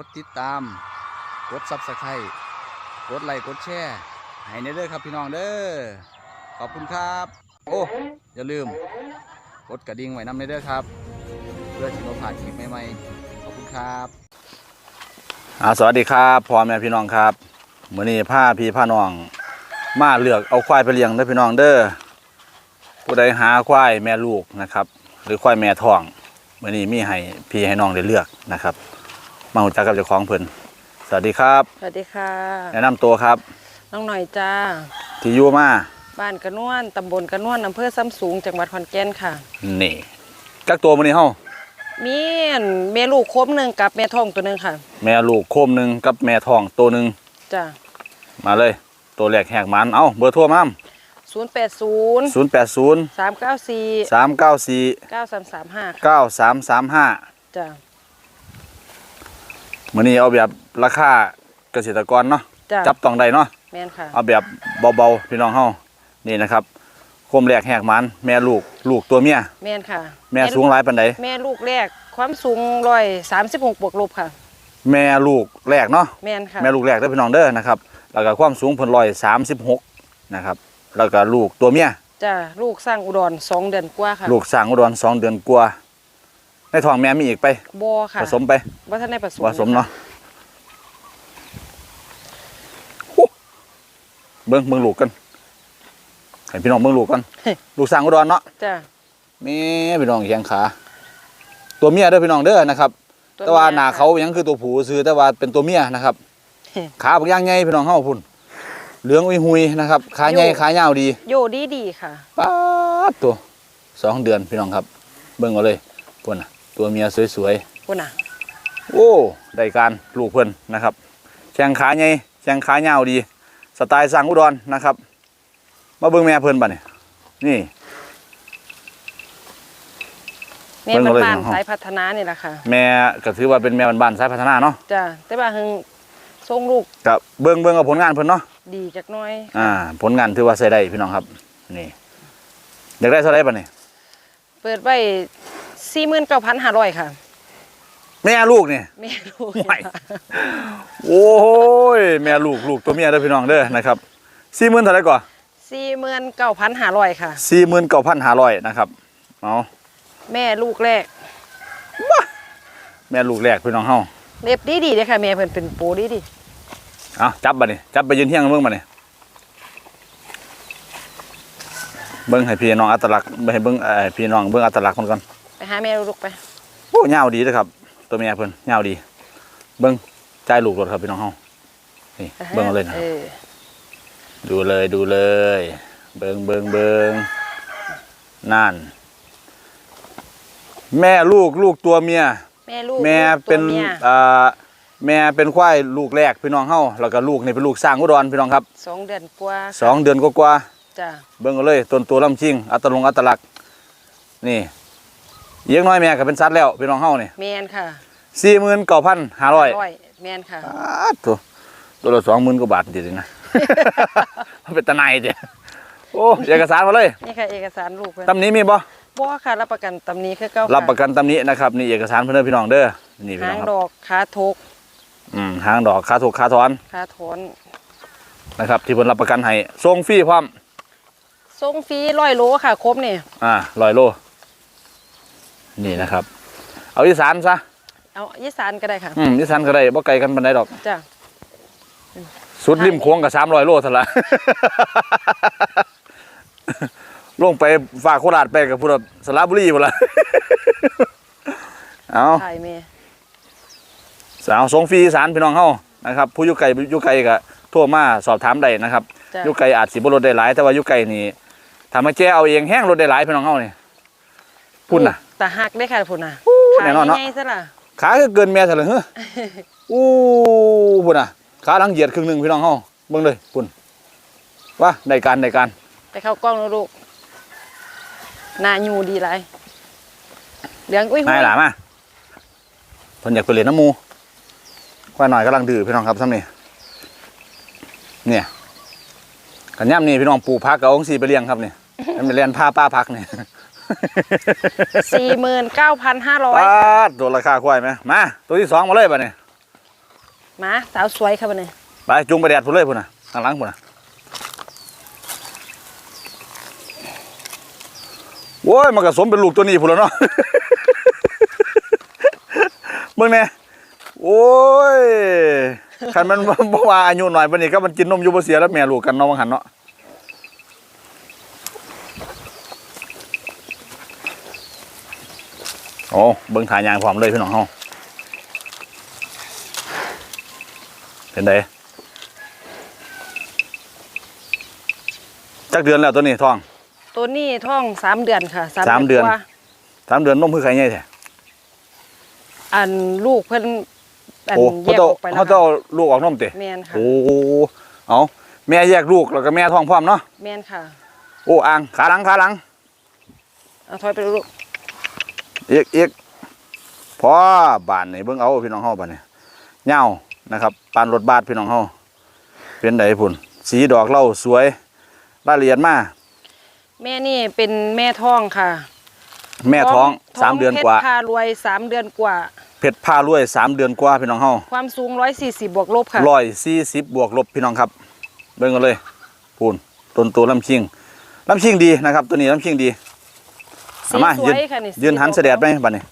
กดติดตาม กดซับสไครต์กดไลค์กดแชร์ให้ในเด้อครับพี่น้องเด้อขอบคุณครับ โอ้อย่าลืม กดกระดิ่งไว้นำในเด้อครับ เพื่อที่เราผ่านคลิปใหม่ๆขอบคุณครับอ่าสวัสดีครับพ่อแม่พี่น้องครับมื้อนี้พาพี่พาน้อง มาเลือกเอาควายไปเลี้ยงเด้อพี่น้องเด้อผู้ใดหาควายแม่ลูกนะครับ หรือควายแม่ท้องมื้อนี้มีให้พี่ให้น้องได้เลือกนะครับ มาหูจักกับเจ้าของเพิ่นสวัสดีครับ สวัสดีค่ะ แนะนำตัวครับ น้องหน่อยจ้า ที่อยู่มาบ้านกระนวนตำบลกระนวนอำเภอซ้ำสูง จังหวัดขอนแก่นค่ะ นี่จักตัวมื้อนี้เฮามีอั่นแม่ลูกครบหนึ่งกับแม่ท้องตัวหนึ่งค่ะ แม่ลูกโคมหนึงกับแม่ท้องตัวหนึงจ้ามาเลย ตัวแรกแหกมันเอาเบอร์โทรมาศูนย์แปดศูนย์080สามเก้าสี่394เก้าสามสามห้า9335 จ้า มื้อนี้เอาแบบราคาเกษตรกรเนาะจ้าจับต้องได้เนาะแม่นค่ะเอาแบบเบาๆพี่น้องเฮานี่นะครับโคมแรกแหกมันแม่ลูกลูกตัวเมียแม่นค่ะแม่สูงหลายปานใดแม่ลูกแรกความสูงร้อยสามสิบหกบวกลบค่ะ แม่ลูกแรกเนาะแม่นค่ะแม่ลูกแรกได้อพี่น้องเด้อนะครับแล้วก็ความสูงเพิ่นร้อยสามสิบหกนะครับแล้วก็ลูกตัวเมีย จ้าลูกสร้างอุดรสองเดือนกว่าค่ะ ลูกสร้างอุดรสองเดือนกว่า ในท้องแม่มีอีกไปบอค่ะผสมไปว่าท่านได้ผสมผสมเนาะโอ้เบิ่งเบิ่งลูกกันให้พี่น้องเบิ่งลูกกันลูกสร้างอุดรเนาะจ้านี่พี่น้องแข้งขา ตัวเมียเด้อพี่น้องเด้อนะครับ แต่ว่าหน้าเขายังคือตัวผู้ซื้อแต่ว่าเป็นตัวเมียนะครับ ขาบางอย่างใหญ่พี่น้องเฮาพุ่นเหลืองอุยหุยนะครับ ขาใหญ่ขายาวดีโยดีดีค่ะป๊าดตัวสองเดือนพี่น้องครับ เบิ่งเอาเลยพุ่นน่ะ ตัวเมียสวยคุณน่ะๆโอ้ได้การลูกเพิ่นนะครับแข้งขาใหญ่แข้งขายาวดี สไตล์สร้างอุดรนะครับ มาเบิ่งแม่เพิ่นบัดนี้นี่แม่เบิ่งเอาเลยบ้านเนาะๆสายพัฒนานี่แหละค่ะ แม่ก็ถือว่าเป็นแม่บ้านๆสายพัฒนาเนาะจ้าแต่ว่าหึงทรงลูกกับเบิ่งเบิ่งเอาผลงานเพิ่นเนาะดีจักหน้อยอ่า ผลงานถือว่าใช้ได้พี่น้องครับ นี่อยากได้เท่าไหร่บัดนี้เปิดไว้ สี่หมื่นเก้าพันห้าร้อยค่ะแม่ลูกนี่แม่ลูกไม่โอ้ยแม่ลูกลูกตัวเมียเด้อพี่น้องเด้อนะครับสี่หมื่นเท่าไหร่ก่อนสี่หมื่นเก้าพันห้าร้อยค่ะ สี่หมื่นเก้าพันห้าร้อยนะครับเอาแม่ลูกแรก แม่ลูกแรกพี่น้องเฮาเล็บดีดีเลยค่ะแม่เพิ่นเป็นปูดีดีเอาจับบัดนี้จับไปยืนเที่ยงกันเบิ่งบัดนี้เบิ่งให้พี่น้องอัตลักษณ์เบิ่งให้เบิ่งเอ่อพี่น้องเบิ่งอัตลักษณ์คนก่อน ไปหาแม่ลูกไปโอ้ยาวดีเด้อครับ ตัวเมียเพิ่นยาวดี เบิ่งจ่ายลูกรถครับพี่น้องเฮานี่เบิ่งเอาเลยนะเออดูเลยดูเลย เบิงเบิงเบิงนั่น แม่ลูกลูกตัวเมีย แม่ลูกแม่ลูกเป็นตัวมียอ่าแม่เป็นควายลูกแรกพี่น้องเฮาแล้วก็ลูกนี่เป็นลูกสร้างอุดรพี่น้องครับสองเดือนกว่าสองเดือนกว่าจ้าๆเบิ่งเอาเลยต้นตัวลำชิงอัตลงอัตลักษณ์นี่ เลี้ยงน้อยแม่ก็เป็นสัตว์แล้วพี่น้องเฮานี่แมนค่ะสี่หมื่นเก้าพันห้าร้อยแมนค่ะตัวตัวละสองหมื่นกว่าบาทจริงๆนะมันเป็นตะไนเจ้โอ้เอกสารมาเลยนี่ค่ะเอกสารลูกเพิ่นตำนี้มีบ่บ่ค่ะรับประกันตำหนี้คือเก่ารับค่ะประกันตำนี้นะครับนี่เอกสารเพื่อนพี่น้องเด้อนี่พี่หาน้องงครับดอกขาทกอืมหางดอกค่าถูกค่าถอนขาถอนนะครับ ที่เพิ่นรับประกันให้ส่งฟรีพร้อมส่งฟรีร้อยโลค่ะครบนี่อ่าร้อยโล นี่นะครับ เอาอีสานซะเอาอีสานก็ได้ค่ะอืมอีสานก็ได้บ่ไกลกันปานใดดอกจ้าสุดริมโค้งก็300โลเท่าละลงไปฝากโคราชไปกับพุ่นละสระบุรีพุ่นละเอาถ่ายแม่สาวส่งฟรีอีสานพี่น้องเฮานะครับ ผู้อยู่ไกลอยู่ไกลก็โทรมาสอบถามได้นะครับจ้าอยุไก่อาจสิบรถได้หลาย แต่ว่าอยุไก่นี่ถถ้ามาแจ้เอาเองแห้งรถได้หลายพี่น้องเฮานี่พุ่นน่ะ ตาหักได้ค่ะพุ่นน่ะแน่นอนเนาะขายใหญ่ๆซะล่ะขาก็เกินแม่ซะเลยเฮ้ออู้พุ่นน่ะ ขาหลังเหยียดครึ่งหนึงพี่น้องเฮาเบิ่งเลยพุ่นว่าได้การได้การไปเข้ากล้องแล้วลูกหน้ายูดีไรเหลืองอุ้ยนายหลามาเพิ่นอยากไปเล่นน้ำหมูว่าหน่อยกำลังดื้อพี่น้องครับซ้ำนี่เนี่ยกันย่ำนี่พี่น้องปลูกพักกับองค์สีไปเลี้ยงครับนี่มันเป็นเรียนผ้าป้าพักนี่ สี่หมื่นเก้าพันห้าร้อยป้าดโดนราคาควายไหมมาตัวที่สองมาเลยป่ะเนี่ยมาสาวสวยค่ะบันนี้ไปจุงไปแดดพุ่นเลยพุ่นน่ะข้างหลังพุ่นน่ะโว้ยมันก็สมเป็นลูกตัวนี้พุ่นแล้วเนาะ เบิ่งแน่โอ้ยคันมันบ่ว่าอายุหน่อยปานนี้ก็มันกินนมอยู่บ่เสียแล้วแม่ลูกกันเนาะว่าหั่นเนาะ โอ้เบิ่งถ่ายยางพร้อมเลยพี่น้องเฮาเป็นไดจักเดือนแล้วตัวนี้ท้อง ตัวนี้ท้องสามเดือนค่ะสามเดือนกว่าสามเดือนนมคือไข่ใหญ่แท้อันลูกเพิ่นอันโอ้แยเขากเจ้าออกไปแล้วเขาเจ้าลูกออกนมติแมนค่ะโอ้เอาแม่แยกลูกแล้วก็แม่ท้องพร้อมเนาะแมนค่ะโอ้อ่างขาหลังขาหลังเอาถอยไปลูก อีกอีกพอบานนี่เบิ่งเอาพี่น้องเฮาบานนี่เหย้านะครับปานรถบาดพี่น้องเฮาเป็นไดพุ่นสีดอกเหล่าสวยรายละเอียดมาแม่นี่เป็นแม่ท้องค่ะ แม่ท้องสามเดือนกว่าเพชรพารวยสามเดือนกว่า เพชรผ้ารวยสามเดือนกว่าพี่น้องเฮาความสูงร้อยสี่สิบบวกลบค่ะร้อยสี่สิบบวกลบพี่น้องครับ เบิ่งกันเลยพูนต้นตัวลำชิงลำชิงดีนะครับ ตัวนี้ลำชิงดีสี เอามาสยืวนยค่ะนี่ยืนหันเสด็จไหมบัดนี้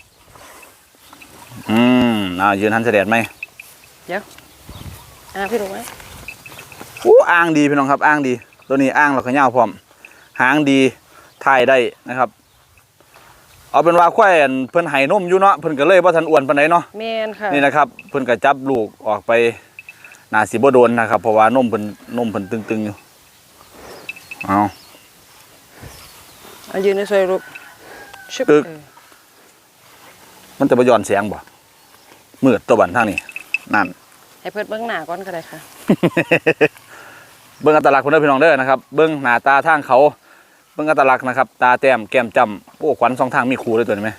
อืมเอายืนหันเสด็จไหมอ่าพี่รู้ไหมอู้อ่างดีพี่น้องครับอ่างดี ตัวนี้อ่างเราขยาวพร้อม หางดีถ่ายได้นะครับ เอาเป็นว่าควายอันเพิ่นไห้นมอยู่เนาะเพิ่นก็เลยบ่ทันอ้วนปานใดเนาะแมนค่ะนี่นะครับเพิ่นก็จับลูกออกไปน่าสิบ่โดนนะครับ เพราะว่านมเพิ่นนมเพิ่นตึงๆอยู่เอาเอายืนในซอยลูก ชึบตึก เออมันจะบ่ย้อนแสงบ่มืดตัวบันทางนี้นั่น ให้เพิ่นเบื้องหน้าก่อนก็ได้ค่ะ เบิ้งอัตลักษณ์คนเด้อพี่น้องเด้อนะครับเบิ้งหน้าตาทางเขา เบิ้งอัตลักษณ์นะครับ ตาแต้มแก้มจำโอ้ขวัญสองทางมีครูด้วยตัวนี้ไหม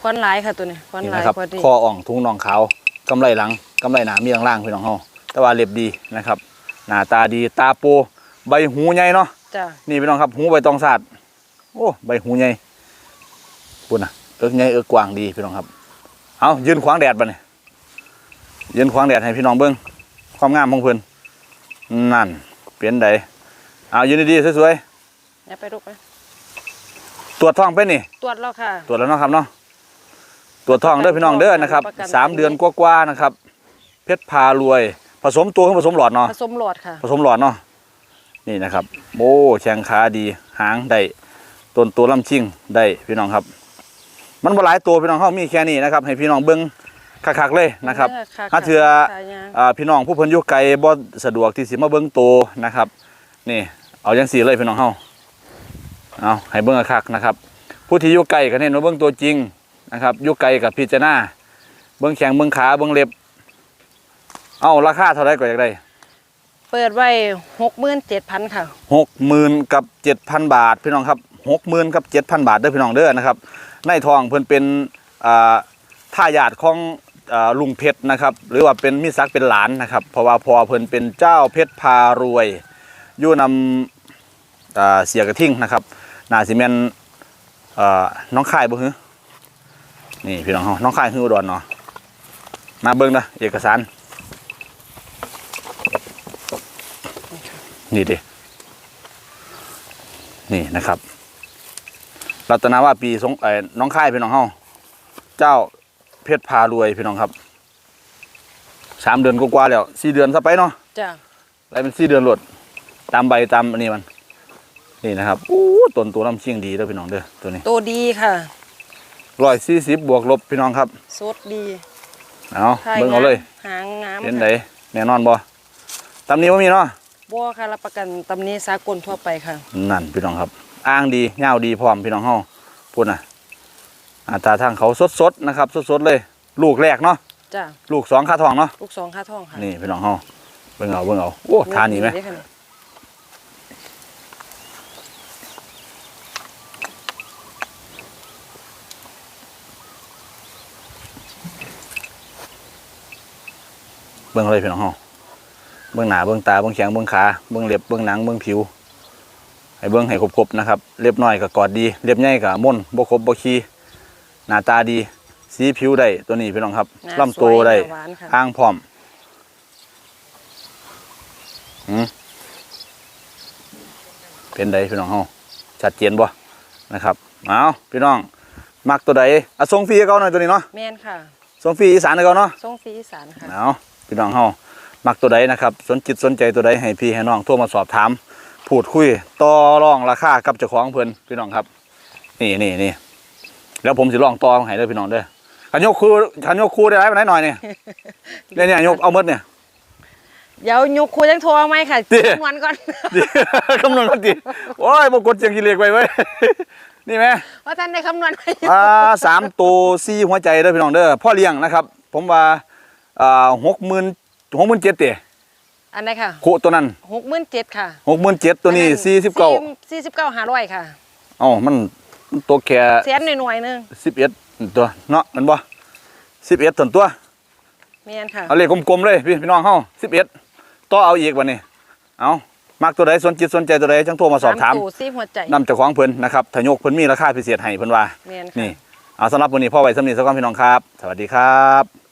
ควันหลายค่ะตัวนี้ควันนี่หลายนะครับพอดีคออ่องทุ่งน่องขาวกำไรหลังกำไรหนามีล่างๆพี่น้องเฮาแต่ว่าเล็บดีนะครับ หน้าตาดีตาโป ใบหูใหญ่เนาะจ้ะนี่พี่น้องครับ หูใบตองสาดโอ้ใบหูใหญ่ ปุ่นนะเอิกใหญ่เอิกกว้างดีพี่น้องครับ เอายืนขวางแดดบัดนี้ยืนขวางแดดให้พี่น้องเบิ้งความงามของเพิ่นนั่น เปลี่ยนใดเอายืนดีๆสวยๆอย่าไปลูกไปตรวจท้องเป็นนี่ ตรวจแล้วค่ะ ตรวจแล้วเนาะครับเนาะตรวจท้องเด้อพี่น้องเด้อนะครับประกันสามเดือนกว่าๆนะครับ เพชรพารวย ผสมตัวกับผสมหลอดเนาะผสมหลอดค่ะ ผสมหลอดเนาะนี่นะครับโอ้แข้งขาดีหางได้ต้นตัวลำชิงได้พี่น้องครับ มันบ่หลายตัวพี่น้องเขามีแค่นี้นะครับ ให้พี่น้องเบิ้งคักๆเลยนะครับค่ะถ้าเถื่อค่ะยางอ่าพี่น้องผู้เพิ่นอยู่ไกลบ่สะดวกที่สิมาเบิ่งโตวนะครับ นี่ เอาจังสี่เลยพี่น้องเฮาเอาให้เบิ่งคักๆนะครับ ผู้ที่อยู่ไกลก็เน้นว่าเบิ่งตัวจริงนะครับอยู่ไกลกับพิจารณาเบิ่งแข้งเบิ่งขาเบิ่งเล็บ เอาราคาเท่าไหร่ก็อยากได้ เปิดไว้หกหมื่นเจ็ดพันค่ะ60,000กับ7,000บาทพี่น้องครับ 60,000กับ7,000บาทเด้อพี่น้องเด้อนะครับในทองเพิ่นเป็นอ่าท่ายาดของอลุงเพชรนะครับหรือว่าเป็นมิตรศักเป็นหลานนะครับเพราะว่าพอเพิ่นเป็นเจ้าเพชรพารวยยู่นำเสียกระทิ่งนะครับนาซีเมนน้องค่ายบ่ฮือนี่พี่น้องเฮาน้องค่ายฮืออุดรเนาะมาเบิ่งนะเอกสารนี่ดินี่นะครับ รัตนาว่าปีสงเอ่อน้องค่ายพี่น้องเฮาเจ้าเพชรพารวยพี่น้องครับสามเดือนกว่าๆแล้วสี่เดือนซะไปเนาะจ้ะอะไรเป็นสี่เดือนหลดตามใบตามอันนี้มัน นี่นะครับอู้ต้นตัวลำเชียงดีเด้อพี่น้องเด้อตัวนี้ตัวดีค่ะร้อยสี่สิบบวกลบพี่น้องครับสดดีเอาถ่ายเบิ่งเอาเลย หางงามเห็นไหนแน่นอนบ่ตามนี้ว่ามีเนาะบัวค่ะรับประกันตำหนี้สากลทั่วไปค่ะ นั่นพี่น้องครับ อ้างดียาวดีพร้อมพี่น้องเฮาพูดน่ะอัตราทางเขาสดๆนะครับสดๆเลย ลูกแรกเนาะจ้ะลูกสองค่าทองเนาะลูกสองค่าทองค่ะนี่พี่น้องเฮาเบิ่งเอาเบิ่งเอาโอ้ทานนี่ไหมเด้อค่ะเบิ่งเลยพี่น้องเฮาเบิ่งหน้าเบิ่งตาเบิ่งแขงเบิ่งขาเบิ่งเล็บเบิ่งหนังเบิ่งผิว ให้เบิ่งให้ครบๆนะครับเล็บน้อยก็กอดดีเล็บใหญ่ก็ม่นบ่ครบบ่ขี้หน้าตาดีสีผิวได้ตัวนี้พี่น้องครับหน้าลำตัวสวยได้หน้าหวานค่ะอ้างพร้อมหืมเป็นไดพี่น้องเฮาชัดเจนบ่นะครับเอาพี่น้องมักตัวใดอะส่งฟรีให้เขาหน่อยตัวนี้เนาะแม่นค่ะส่งฟรีอีสานให้เขาเนาะทรงฟรีอีสานค่ะเอาพี่น้องเฮามักตัวใดนะครับ สนจิตสนใจตัวใดให้พี่ให้น้องโทรมาสอบถาม พูดคุยต่อรองราคากับเจ้าของเพิ่นพี่น้องครับ นี่นี่นี่แล้วผมสิลองต่อให้เด้อพี่น้องเด้อขันยกคู่ขันยกคู่ได้ไรไปไหนหน่อยเนี่ยเนี่ยเนี่ยยกเอาหมดเนี่ยเดี๋ยวยกคุยยังโทรเอาไหมค่ะดิจำนวนก่อนดิคำนวณกันดิโอ้ยบกดเสียงกิเลกไปไว้ยนี่ไหมว่าท่านได้คำนวณไว้อ่าสามตัวสี่หัวใจเด้อพี่น้องเด้อพ่อเลี้ยงนะครับ ผมว่าอ่าหกหมื่นหกหมื่นเจ็ดเตะ อันไหนค่ะโคตัวนั้นหกหมื่นเจ็ดค่ะหกหมื่นเจ็ดตัวนี้สี่สิบเก้าสี่สิบเก้าห้าร้อยค่ะเอ้ามันมันตัวแค่แสนหน่วยๆหนึงสิบเอ็ดตัวเนาะแมันบ่สิบเอ็ดส่วนตัวแม่นค่ะเอาเลขกลมๆเลยพี่พี่น้องเฮาสิบเอ็ดต่อเอาอีกวันนี้เอามักตัวใดสนจิตสนใจตัวใดจังโทรมาสอบถามตู่ซีหัวใจนำเจ้าของเพิ่นนะครับถ้ายกเพิ่นมีราคาพิเศษให้เพิ่นว่าแม่นนี่ค่ะเอาสำหรับวันนี้พ่อไว้สำนีสักก่อนพี่น้องครับ สวัสดีครับ